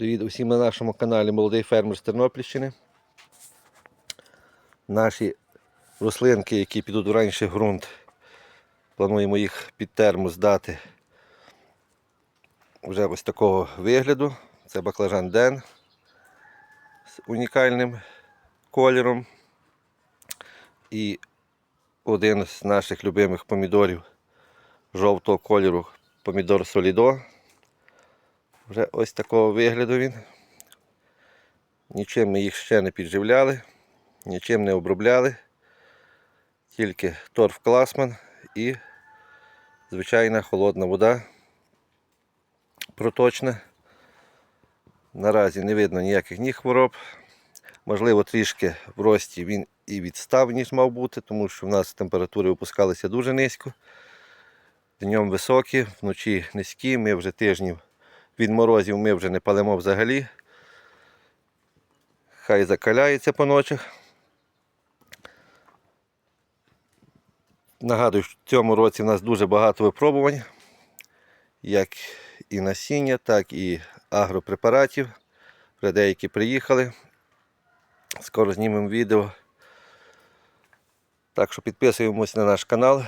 Привіт усім на нашому каналі Молодий фермер з Тернопільщини. Наші рослинки, які підуть в раніший ґрунт, плануємо їх під термос здати вже ось такого вигляду. Це баклажан Ден з унікальним кольором. І один з наших любимих помідорів жовтого кольору помідор Солідо. Вже ось такого вигляду він. Нічим ми їх ще не підживляли, нічим не обробляли. Тільки торф класман і звичайна холодна вода проточна. Наразі не видно ніяких ні хвороб. Можливо, трішки в рості він і відстав, ніж мав бути, тому що в нас температури опускалися дуже низько. Днем високі, вночі низькі, ми вже тижнів від морозів ми вже не палимо взагалі. Хай закаляється по ночах. Нагадую, що в цьому році в нас дуже багато випробувань, як і насіння, так і агропрепаратів. Вже деякі приїхали. Скоро знімемо відео. Так що підписуємось на наш канал.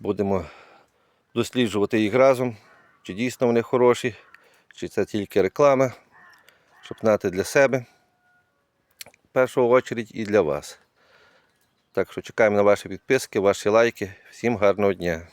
Будемо досліджувати їх разом чи дійсно вони хороші, чи це тільки реклама, щоб знати для себе в першу чергу і для вас. Так що чекаємо на ваші підписки, ваші лайки. Всім гарного дня!